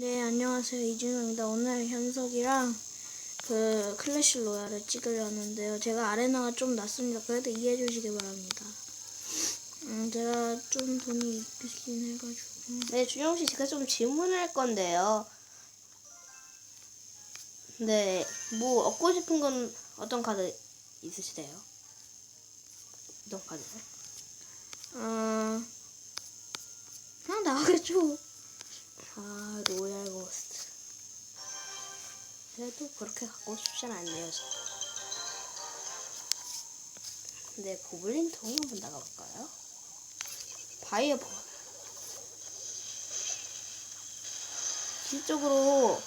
네, 안녕하세요. 이준호입니다. 오늘 현석이랑 그 클래시 로얄을 찍으려는데요. 제가 아레나가 좀 낮습니다. 그래도 이해해 주시기 바랍니다. 음, 제가 좀 돈이 있긴 해가지고. 네, 준영 씨 제가 좀 질문할 건데요. 네, 뭐 얻고 싶은 건 어떤 카드 있으시대요? 어떤 카드? 어, 그냥 나가겠죠. 아, 로얄 고스트. 그래도 그렇게 갖고 싶진 않네요. 저. 네, 고블린 통이 한번 나가볼까요? 바이어 보. 실적으로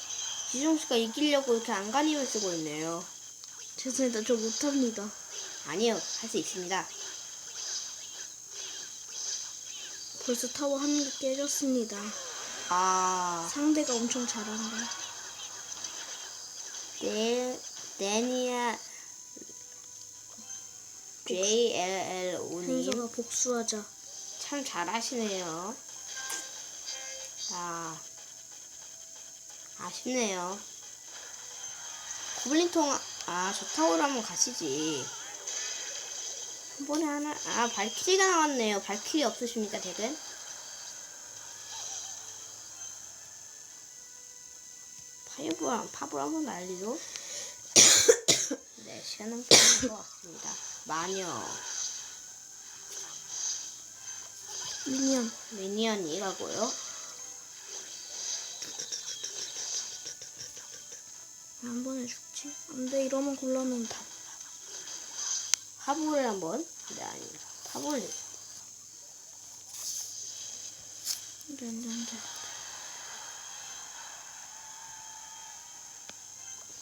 지종 씨가 이기려고 이렇게 안간힘을 쓰고 있네요. 죄송합니다. 저 못합니다. 아니요, 할 수 있습니다. 벌써 타워 한 개 깨졌습니다. 아, 상대가 엄청 잘한다. 네, 데니아 JLLO님. 현석아 복수하자. 참 잘하시네요. 아, 아쉽네요. 고블린통, 아, 저 타워로 한번 가시지. 한 번에 하나, 아, 발키리가 나왔네요. 발키리 없으십니까, 덱은? 파이브랑 팝을 한번 날리죠? 네, 시간은 끝난 것 같습니다. 마녀. 미니언. 미니언이 가고요. 한 번에 죽지? 안 돼, 이러면 곤란한다. 화보를 한 번 네 아닙니다. 화보를 안 돼, 안 돼, 안 돼.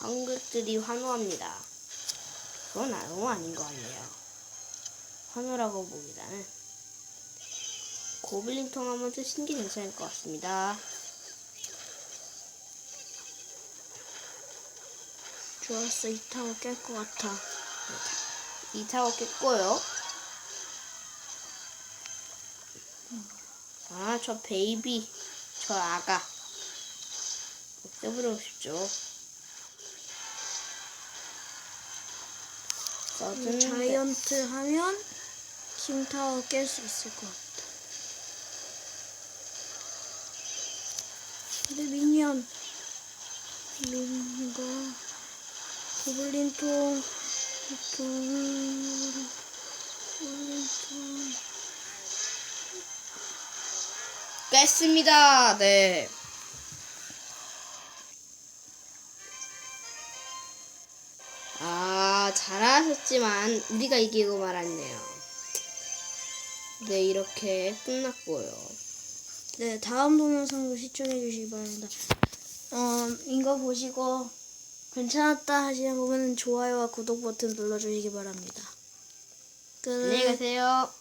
관객들이 환호합니다. 그건 아무 아닌 것 같네요. 환호라고 보기보다는 고블린통 한번 쓰시는 게 괜찮을 것 같습니다. 좋았어, 이 타워 깰 것 같아. 이 타워 깼고요. 아, 저 베이비, 저 아가. 없애버리고 싶죠. 써든 자이언트 하면 킹타워 깰 수 있을 것 같아. 근데 미니언 미니가 고블린통 통 고블린 통 깼습니다. 네. 잘하셨지만 우리가 이기고 말았네요. 네, 이렇게 끝났고요. 네, 다음 동영상도 시청해 주시기 바랍니다. 어, 이거 보시고 괜찮았다 하시는 부분은 좋아요와 구독 버튼 눌러주시기 바랍니다. 끝. 안녕히 가세요.